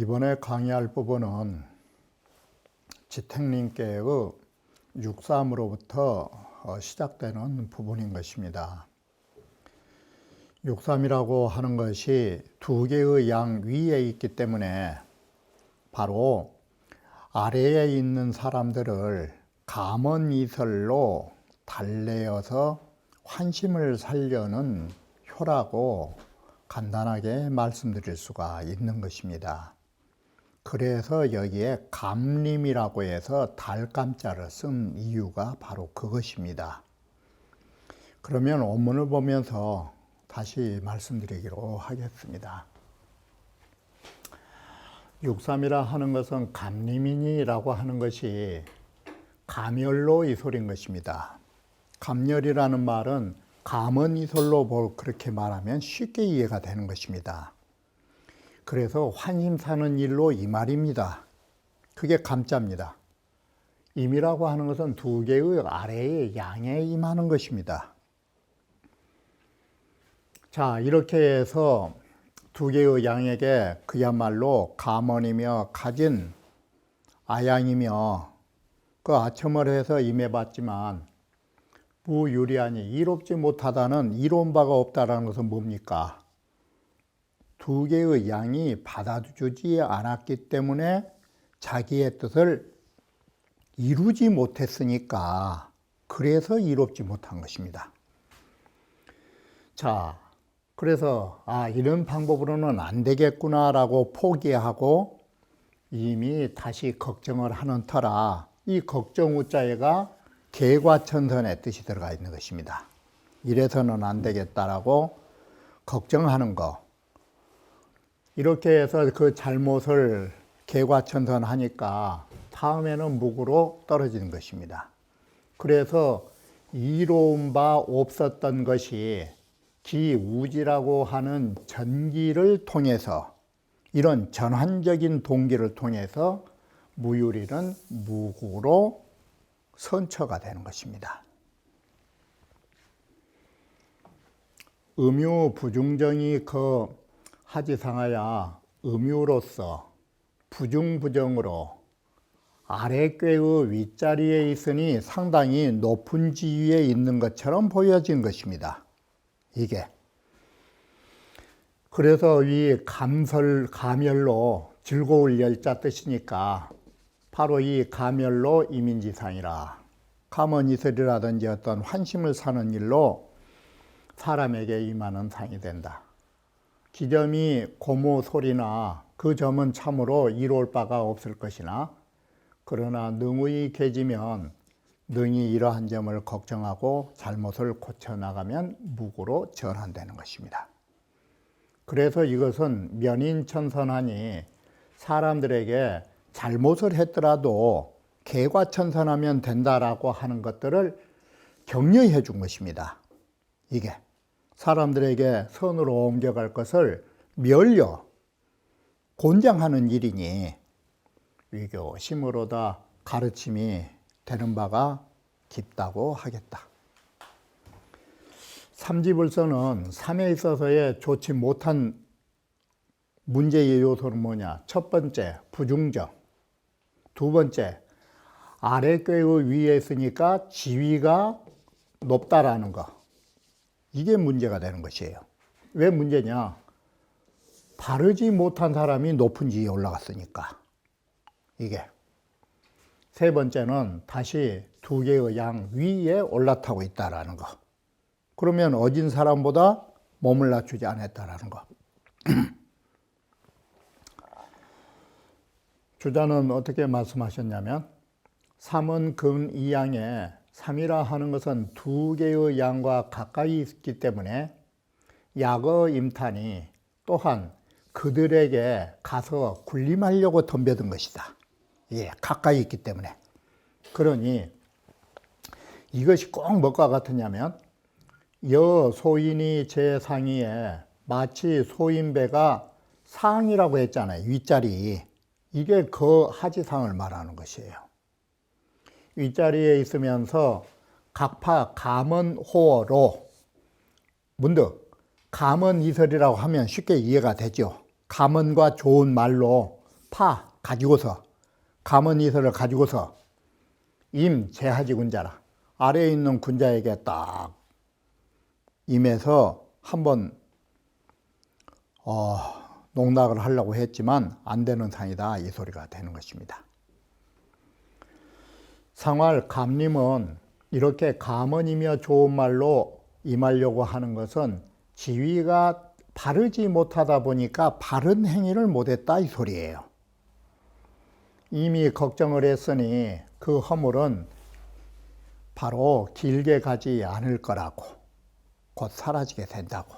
이번에 강의할 부분은 지택님께의 육삼으로부터 어, 시작되는 부분인 것입니다. 육삼이라고 하는 것이 두 개의 양 위에 있기 때문에 바로 아래에 있는 사람들을 감언 이설로 달래어서 환심을 살려는 효라고 간단하게 말씀드릴 수가 있는 것입니다. 그래서 여기에 감림이라고 해서 달감자를 쓴 이유가 바로 그것입니다. 그러면 원문을 보면서 다시 말씀드리기로 하겠습니다. 육삼이라 하는 것은 감림이니라고 하는 것이 감열로 이솔인 것입니다. 감열이라는 말은 감은 이솔로 그렇게 말하면 쉽게 이해가 되는 것입니다. 그래서 환심 사는 일로 이 말입니다. 그게 감자입니다. 임이라고 하는 것은 두 개의 아래에 양에 임하는 것입니다. 자, 이렇게 해서 두 개의 양에게 그야말로 감언이며 가진 아양이며 그 아첨을 해서 임해봤지만 무유리하니 이롭지 못하다는 이론 바가 없다라는 것은 뭡니까? 두 개의 양이 받아주지 않았기 때문에 자기의 뜻을 이루지 못했으니까 그래서 이롭지 못한 것입니다. 자, 그래서 아 이런 방법으로는 안 되겠구나라고 포기하고 이미 다시 걱정을 하는 터라 이 걱정 우자에가 개과천선의 뜻이 들어가 있는 것입니다. 이래서는 안 되겠다라고 걱정하는 거. 이렇게 해서 그 잘못을 개과천선하니까 다음에는 묵으로 떨어지는 것입니다. 그래서 이로운 바 없었던 것이 기우지라고 하는 전기를 통해서 이런 전환적인 동기를 통해서 무유리는 무구로 선처가 되는 것입니다. 음유 부중정이 그 하지상하야 음유로서 부중부정으로 아래꾀의 윗자리에 있으니 상당히 높은 지위에 있는 것처럼 보여진 것입니다. 이게. 그래서 이 감설, 가멸로 즐거울 열자 뜻이니까 바로 이 가멸로 이민지상이라. 감언이설이라든지 어떤 환심을 사는 일로 사람에게 임하는 상이 된다. 기점이 고모 소리나 그 점은 참으로 이로울 바가 없을 것이나 그러나 능의 계지면 능히 이러한 점을 걱정하고 잘못을 고쳐 나가면 무고로 전환되는 것입니다. 그래서 이것은 면인천선하니 사람들에게 잘못을 했더라도 개과천선하면 된다라고 하는 것들을 격려해 준 것입니다. 이게 사람들에게 선으로 옮겨갈 것을 멸려 곤장하는 일이니 위교 심으로다 가르침이 되는 바가 깊다고 하겠다. 삼지불서는 삶에 있어서의 좋지 못한 문제의 요소는 뭐냐? 첫 번째, 부중정. 두 번째, 아래 꾀의 위에 있으니까 지위가 높다라는 거. 이게 문제가 되는 것이에요. 왜 문제냐? 바르지 못한 사람이 높은 지위에 올라갔으니까. 이게. 세 번째는 다시 두 개의 양 위에 올라타고 있다라는 거. 그러면 어진 사람보다 몸을 낮추지 않았다라는 거. 주자는 어떻게 말씀하셨냐면 삼은 금 이양에 삼이라 하는 것은 두 개의 양과 가까이 있기 때문에 약어 임탄이 또한 그들에게 가서 군림하려고 덤벼든 것이다. 예, 가까이 있기 때문에. 그러니 이것이 꼭 뭐가 같으냐면 여 소인이 제 상의에 마치 소인배가 상이라고 했잖아요. 윗자리. 이게 그 하지상을 말하는 것이에요. 윗자리에 있으면서 각파 감언호어로 문득 감언이설이라고 하면 쉽게 이해가 되죠. 감언과 좋은 말로 파 가지고서 감언이설을 가지고서 임 제하지 군자라 아래에 있는 군자에게 딱 임해서 한번 어, 농락을 하려고 했지만 안 되는 상이다 이 소리가 되는 것입니다. 상활 감림은 이렇게 감언이며 좋은 말로 임하려고 하는 것은 지위가 바르지 못하다 보니까 바른 행위를 못했다 이 소리예요. 이미 걱정을 했으니 그 허물은 바로 길게 가지 않을 거라고 곧 사라지게 된다고.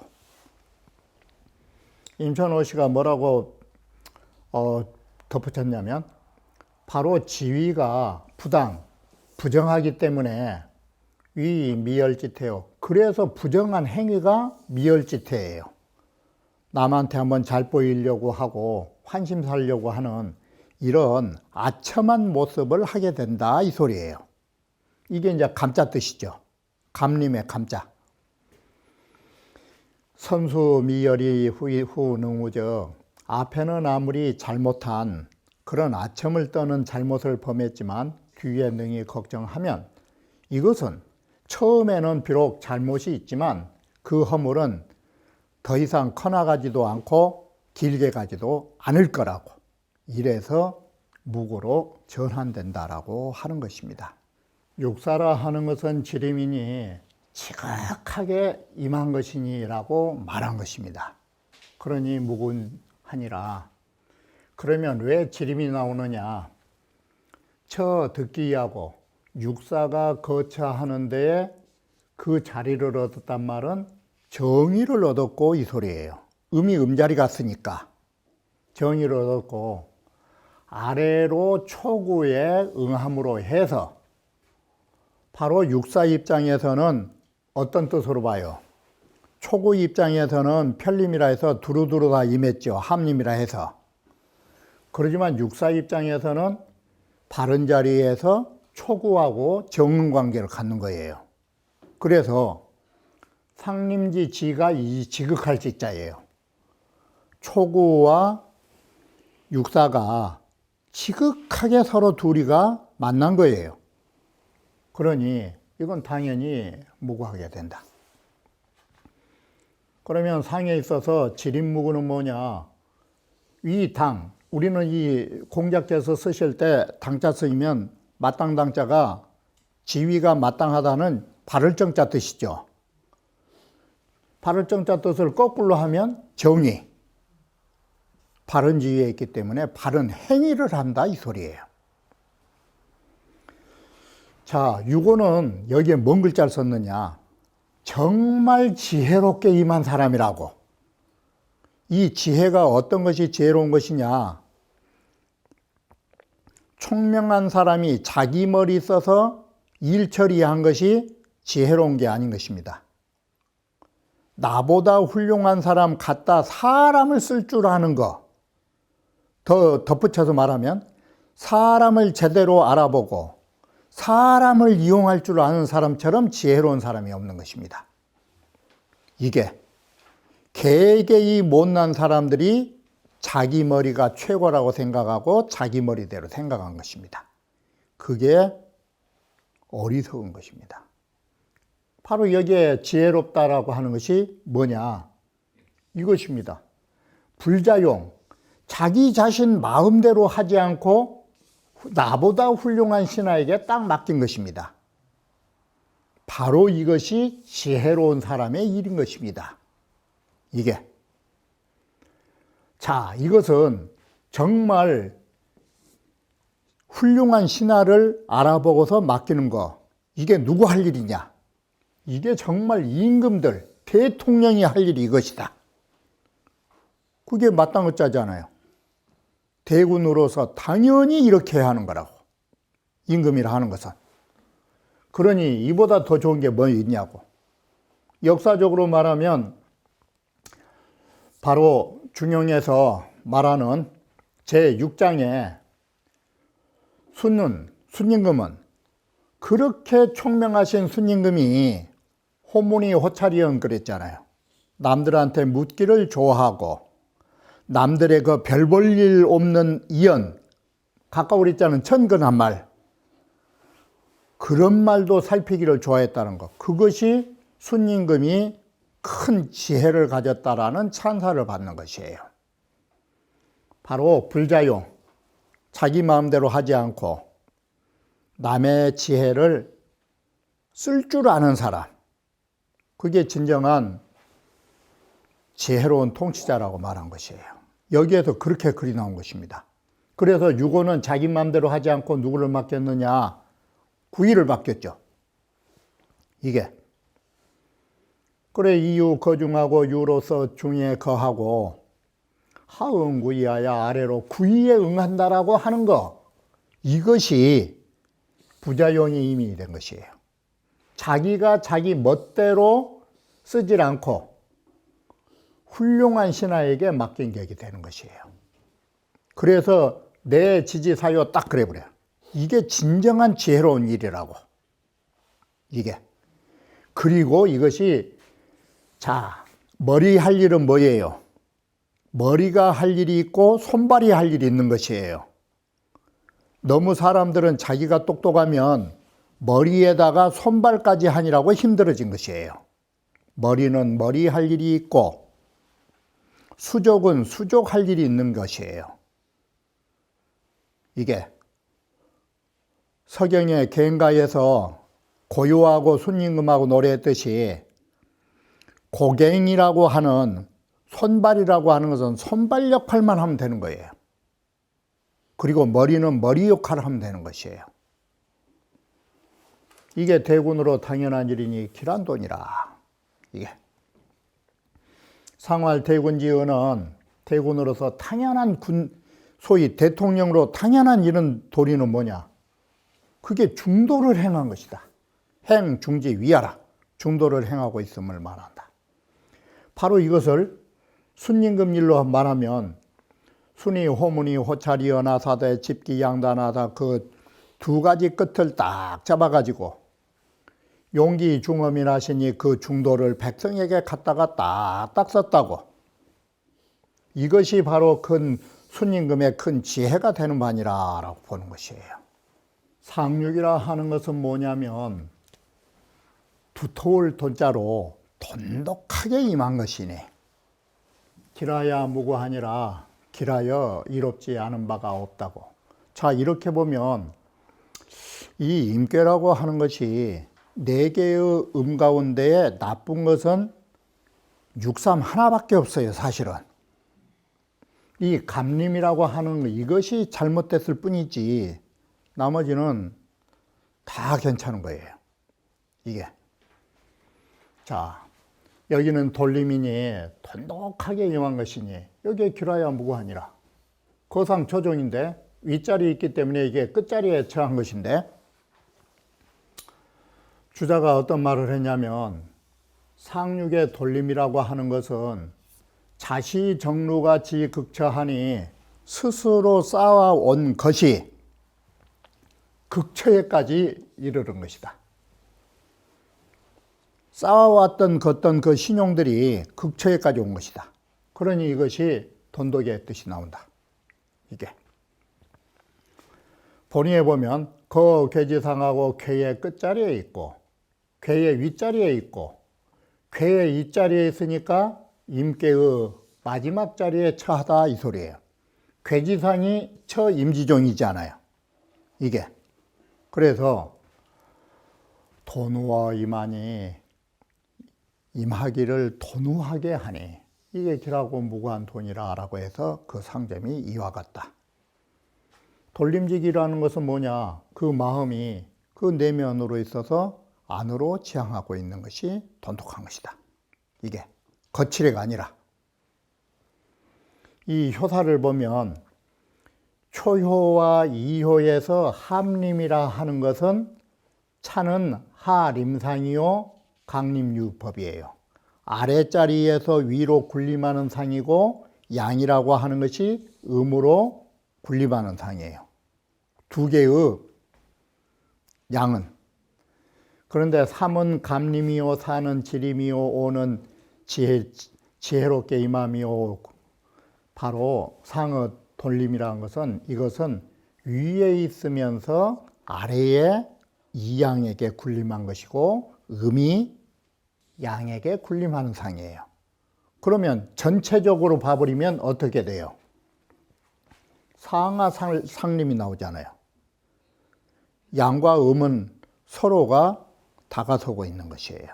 임천호 씨가 뭐라고 어, 덧붙였냐면 바로 지위가 부당, 부정하기 때문에 위 미열짓해요. 그래서 부정한 행위가 미열짓해예요. 남한테 한번 잘 보이려고 하고 환심 살려고 하는 이런 아첨한 모습을 하게 된다 이 소리예요. 이게 이제 감자 뜻이죠. 감림의 감자. 선수 미열이 후, 후 능우적 앞에는 아무리 잘못한 그런 아첨을 떠는 잘못을 범했지만 뒤에 능히 걱정하면 이것은 처음에는 비록 잘못이 있지만 그 허물은 더 이상 커나가지도 않고 길게 가지도 않을 거라고 이래서 무고로 전환된다라고 하는 것입니다. 육사라 하는 것은 지림이니 지극하게 임한 것이니라고 말한 것입니다. 그러니 무군하니라. 그러면 왜 지림이 나오느냐? 처 듣기하고 육사가 거처하는 데에 그 자리를 얻었단 말은 정의를 얻었고 이 소리예요. 음이 음자리 갔으니까 정의를 얻었고 아래로 초구에 응함으로 해서 바로 육사 입장에서는 어떤 뜻으로 봐요? 초구 입장에서는 편림이라 해서 두루두루 다 임했죠. 함림이라 해서. 그러지만 육사 입장에서는 바른 자리에서 초구하고 정응 관계를 갖는 거예요. 그래서 상림지 지가 이 지극할 지자예요. 초구와 육사가 지극하게 서로 둘이가 만난 거예요. 그러니 이건 당연히 무구하게 된다. 그러면 상에 있어서 지림무구는 뭐냐? 위당. 우리는 이 공작제서 쓰실 때 당자 쓰이면 마땅 당자가 지위가 마땅하다는 발을 정자 뜻이죠. 발을 정자 뜻을 거꾸로 하면 정의. 바른 지위에 있기 때문에 바른 행위를 한다 이 소리예요. 자, 유고는 여기에 뭔 글자를 썼느냐? 정말 지혜롭게 임한 사람이라고. 이 지혜가 어떤 것이 지혜로운 것이냐? 총명한 사람이 자기 머리 써서 일 처리한 것이 지혜로운 게 아닌 것입니다. 나보다 훌륭한 사람 갖다 사람을 쓸 줄 아는 거. 더 덧붙여서 말하면 사람을 제대로 알아보고 사람을 이용할 줄 아는 사람처럼 지혜로운 사람이 없는 것입니다. 이게 개개이 못난 사람들이 자기 머리가 최고라고 생각하고 자기 머리대로 생각한 것입니다. 그게 어리석은 것입니다. 바로 여기에 지혜롭다라고 하는 것이 뭐냐? 이것입니다. 불자용. 자기 자신 마음대로 하지 않고 나보다 훌륭한 신하에게 딱 맡긴 것입니다. 바로 이것이 지혜로운 사람의 일인 것입니다. 이게. 자, 이것은 정말 훌륭한 신하를 알아보고서 맡기는 거. 이게 누구 할 일이냐? 이게 정말 임금들, 대통령이 할 일이 이것이다. 그게 마땅한 자잖아요. 대군으로서 당연히 이렇게 하는 거라고. 임금이라 하는 것은. 그러니 이보다 더 좋은 게 뭐 있냐고. 역사적으로 말하면 바로 중용에서 말하는 제6장에 순nun, 순임금은 그렇게 총명하신 순임금이 호문이 호찰이연 그랬잖아요. 남들한테 묻기를 좋아하고 남들의 그 별 볼 일 없는 이연 가까울 있자는 천근한 말 그런 말도 살피기를 좋아했다는 것 그것이 순임금이 큰 지혜를 가졌다라는 찬사를 받는 것이에요. 바로 불자용 자기 마음대로 하지 않고 남의 지혜를 쓸 줄 아는 사람 그게 진정한 지혜로운 통치자라고 말한 것이에요. 여기에서 그렇게 글이 나온 것입니다. 그래서 유고는 자기 마음대로 하지 않고 누구를 맡겼느냐? 구의를 맡겼죠. 이게. 그래 이유 거중하고 유로서 중에 거하고 하응구이하야 아래로 구의에 응한다라고 하는 거 이것이 부자용의 의미이 된 것이에요. 자기가 자기 멋대로 쓰질 않고 훌륭한 신하에게 맡긴 격이 되는 것이에요. 그래서 내 지지 사유 딱 그래 버려요. 이게 진정한 지혜로운 일이라고. 이게. 그리고 이것이 자, 머리 할 일은 뭐예요? 머리가 할 일이 있고 손발이 할 일이 있는 것이에요. 너무 사람들은 자기가 똑똑하면 머리에다가 손발까지 하니라고 힘들어진 것이에요. 머리는 머리 할 일이 있고 수족은 수족 할 일이 있는 것이에요. 이게 서경의 개인가에서 고요하고 순임금하고 노래했듯이 고갱이라고 하는 손발이라고 하는 것은 손발 역할만 하면 되는 거예요. 그리고 머리는 머리 역할을 하면 되는 것이에요. 이게 대군으로 당연한 일이니 길한 돈이라. 이게. 상활 대군지은은 대군으로서 당연한 군, 소위 대통령으로 당연한 이런 도리는 뭐냐? 그게 중도를 행한 것이다. 행, 중지, 위하라. 중도를 행하고 있음을 말한다. 바로 이것을 순임금 일로 말하면 순이 호문이 호찰이어나 사대 집기 양단하다 그 두 가지 끝을 딱 잡아가지고 용기 중엄이라시니 그 중도를 백성에게 갖다가 딱딱 썼다고 이것이 바로 큰 순임금의 큰 지혜가 되는 바니라라고 보는 것이에요. 상륙이라 하는 것은 뭐냐면 두터울 돈자로 돈독하게 임한 것이니 길하야 무고하니라 길하여 이롭지 않은 바가 없다고. 자 이렇게 보면 이 임괴라고 하는 것이 네 개의 음 가운데에 나쁜 것은 육삼 하나밖에 없어요 사실은. 이 감림이라고 하는 이것이 잘못됐을 뿐이지 나머지는 다 괜찮은 거예요. 이게. 자, 여기는 돌림이니 돈독하게 임한 것이니 여기에 길어야 무고하니라. 거상 조정인데 윗자리 있기 때문에 이게 끝자리에 처한 것인데 주자가 어떤 말을 했냐면 상륙의 돌림이라고 하는 것은 자시 정루같이 극처하니 스스로 쌓아온 것이 극처에까지 이르는 것이다. 쌓아왔던 그 어떤 그 신용들이 극처에까지 온 것이다. 그러니 이것이 돈독의 뜻이 나온다. 이게. 본의에 보면 그 괴지상하고 괴의 끝자리에 있고 괴의 윗자리에 있고 괴의 윗자리에 있으니까 임계의 마지막 자리에 처하다 이 소리예요. 괴지상이 처 임지종이잖아요. 이게. 그래서 돈우와 이만이 임하기를 돈우하게 하니 이게 기라고 무고한 돈이라라고 해서 그 상점이 이와 같다. 돌림직이라는 것은 뭐냐? 그 마음이 그 내면으로 있어서 안으로 지향하고 있는 것이 돈독한 것이다. 이게 거칠애가 아니라 이 효사를 보면 초효와 이효에서 함림이라 하는 것은 차는 하림상이요 강림유법이에요. 아래자리에서 위로 군림하는 상이고 양이라고 하는 것이 음으로 군림하는 상이에요. 두 개의 양은 그런데 삼은 감림이요 사는 지림이요 오는 지혜 지혜롭게 임함이요 바로 상의 돌림이라는 것은 이것은 위에 있으면서 아래에 이 양에게 군림한 것이고 음이 양에게 군림하는 상이에요. 그러면 전체적으로 봐버리면 어떻게 돼요? 상하 상, 상림이 나오잖아요. 양과 음은 서로가 다가서고 있는 것이에요.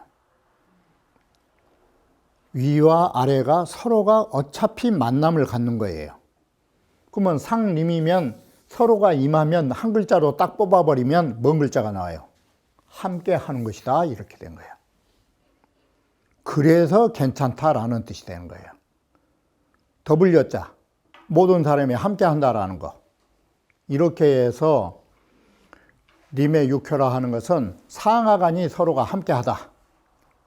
위와 아래가 서로가 어차피 만남을 갖는 거예요. 그러면 상림이면 서로가 임하면 한 글자로 딱 뽑아버리면 뭔 글자가 나와요? 함께 하는 것이다. 이렇게 된 거예요. 그래서 괜찮다라는 뜻이 되는 거예요. 더블여자. 모든 사람이 함께 한다라는 거. 이렇게 해서 림의 육효라 하는 것은 상하간이 서로가 함께 하다.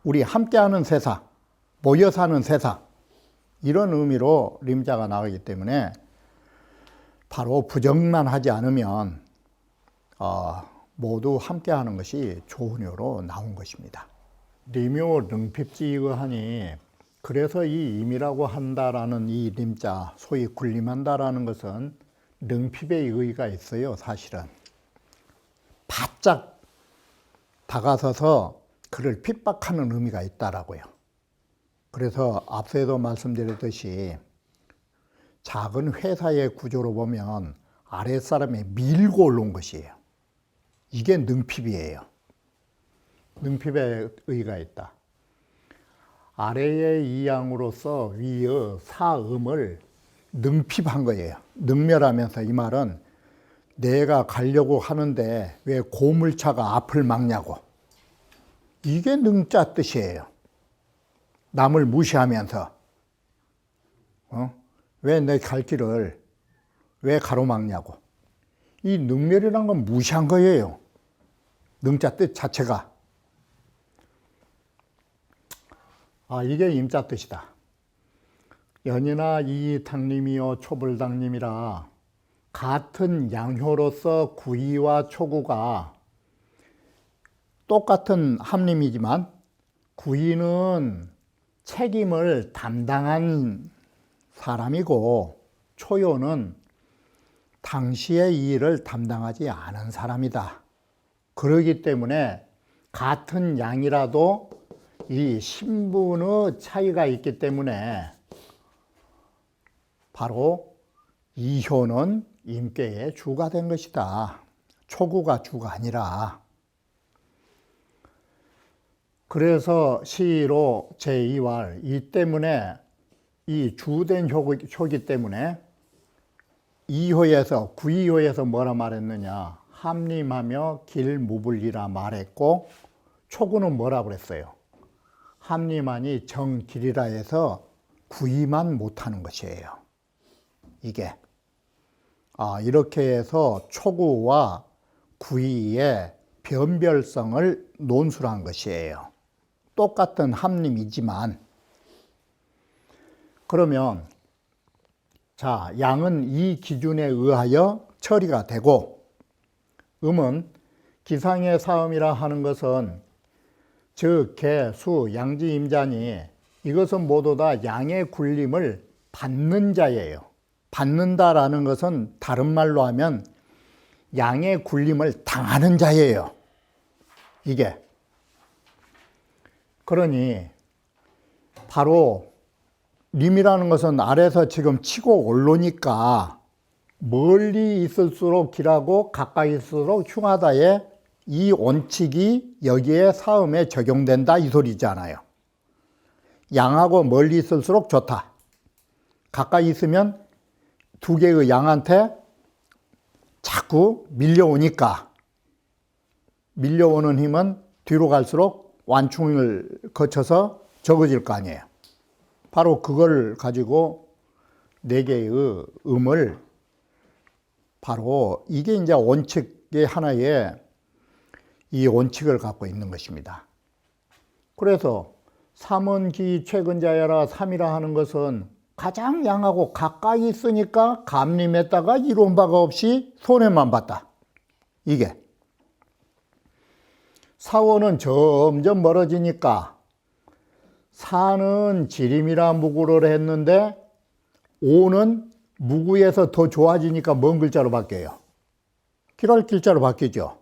우리 함께 하는 세상. 모여 사는 세상. 이런 의미로 림자가 나오기 때문에 바로 부정만 하지 않으면 어, 모두 함께 하는 것이 조은효로 나온 것입니다. 리묘 능핍지의하니 그래서 이 임이라고 한다라는 이 림자 소위 군림한다라는 것은 능핍의 의의가 있어요 사실은. 바짝 다가서서 그를 핍박하는 의미가 있다라고요. 그래서 앞서에도 말씀드렸듯이 작은 회사의 구조로 보면 아랫사람이 밀고 올라온 것이에요 이게 능핍이에요 능핍의 의의가 있다. 아래의 이양으로서 위의 사음을 능핍한 거예요. 능멸하면서 이 말은 내가 가려고 하는데 왜 고물차가 앞을 막냐고. 이게 능자 뜻이에요. 남을 무시하면서 어? 왜 내 갈 길을 왜 가로막냐고. 이 능멸이란 건 무시한 거예요. 능자 뜻 자체가. 아, 이게 임자 뜻이다. 연이나 이당림이요 초불당림이라 같은 양효로서 구이와 초구가 똑같은 함림이지만 구이는 책임을 담당한 사람이고 초요는 당시의 이 일을 담당하지 않은 사람이다. 그러기 때문에 같은 양이라도 이 신분의 차이가 있기 때문에 바로 이효는 임계의 주가 된 것이다. 초구가 주가 아니라. 그래서 시로 제2왈 이 때문에 이 주된 효기, 때문에 이효에서 구이효에서 뭐라 말했느냐 함림하며 길 무불리라 말했고 초구는 뭐라 그랬어요 함리만이 정길이라 해서 구이만 못하는 것이에요. 이게. 아, 이렇게 해서 초구와 구이의 변별성을 논술한 것이에요. 똑같은 함림이지만, 그러면, 자, 양은 이 기준에 의하여 처리가 되고, 음은 기상의 사음이라 하는 것은 즉, 개, 수, 양지, 임자니 이것은 모두 다 양의 굴림을 받는 자예요. 받는다라는 것은 다른 말로 하면 양의 굴림을 당하는 자예요. 이게. 그러니 바로 림이라는 것은 아래서 지금 치고 올라오니까 멀리 있을수록 길하고 가까이 있을수록 흉하다에 이 원칙이 여기에 사음에 적용된다 이 소리잖아요. 양하고 멀리 있을수록 좋다. 가까이 있으면 두 개의 양한테 자꾸 밀려오니까 밀려오는 힘은 뒤로 갈수록 완충을 거쳐서 적어질 거 아니에요. 바로 그걸 가지고 네 개의 음을 바로 이게 이제 원칙의 하나의 이 원칙을 갖고 있는 것입니다. 그래서 삼원기 최근자야라 삼이라 하는 것은 가장 양하고 가까이 있으니까 감림했다가 이룬 바가 없이 손해만 봤다. 이게 사원은 점점 멀어지니까 사는 지림이라 무구를 했는데 오는 무구에서 더 좋아지니까 먼 글자로 바뀌어요. 길할 길자로 바뀌죠.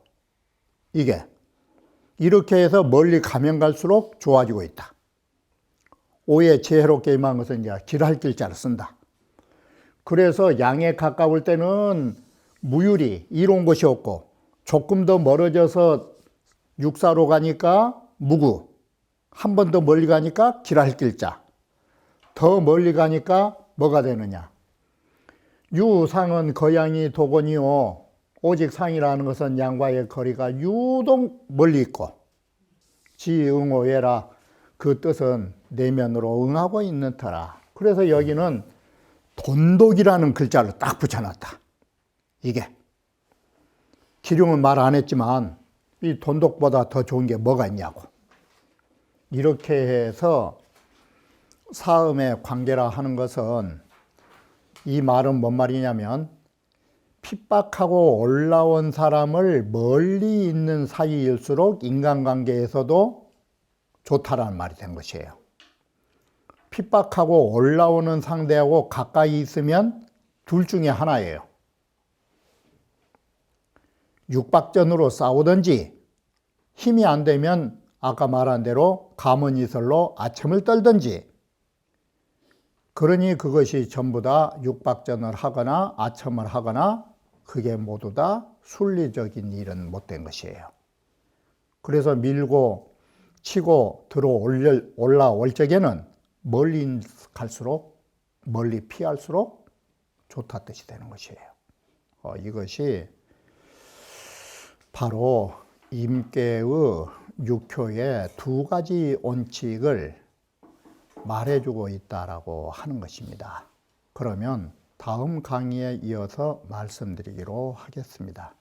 이게 이렇게 해서 멀리 가면 갈수록 좋아지고 있다. 오해 지혜롭게 임한 것은 이제 길할 길자를 쓴다. 그래서 양에 가까울 때는 무율이 이로운 것이 없고 조금 더 멀어져서 육사로 가니까 무구 한 번 더 멀리 가니까 길할 길자 더 멀리 가니까 뭐가 되느냐 유상은 거양이 도건이요. 오직 상이라는 것은 양과의 거리가 유독 멀리 있고 지응오해라. 그 뜻은 내면으로 응하고 있는 터라. 그래서 여기는 돈독이라는 글자를 딱 붙여놨다. 이게. 기룡은 말 안 했지만 이 돈독보다 더 좋은 게 뭐가 있냐고. 이렇게 해서 사음의 관계라 하는 것은 이 말은 뭔 말이냐면 핍박하고 올라온 사람을 멀리 있는 사이일수록 인간관계에서도 좋다라는 말이 된 것이에요. 핍박하고 올라오는 상대하고 가까이 있으면 둘 중에 하나예요. 육박전으로 싸우든지 힘이 안 되면 아까 말한 대로 가문이설로 아첨을 떨든지 그러니 그것이 전부 다 육박전을 하거나 아첨을 하거나 그게 모두 다 순리적인 일은 못된 것이에요. 그래서 밀고 치고 들어 올라올 적에는 멀리 갈수록 멀리 피할수록 좋다 뜻이 되는 것이에요. 어, 이것이 바로 임계의 육효의 두 가지 원칙을 말해주고 있다라고 하는 것입니다. 그러면 다음 강의에 이어서 말씀드리기로 하겠습니다.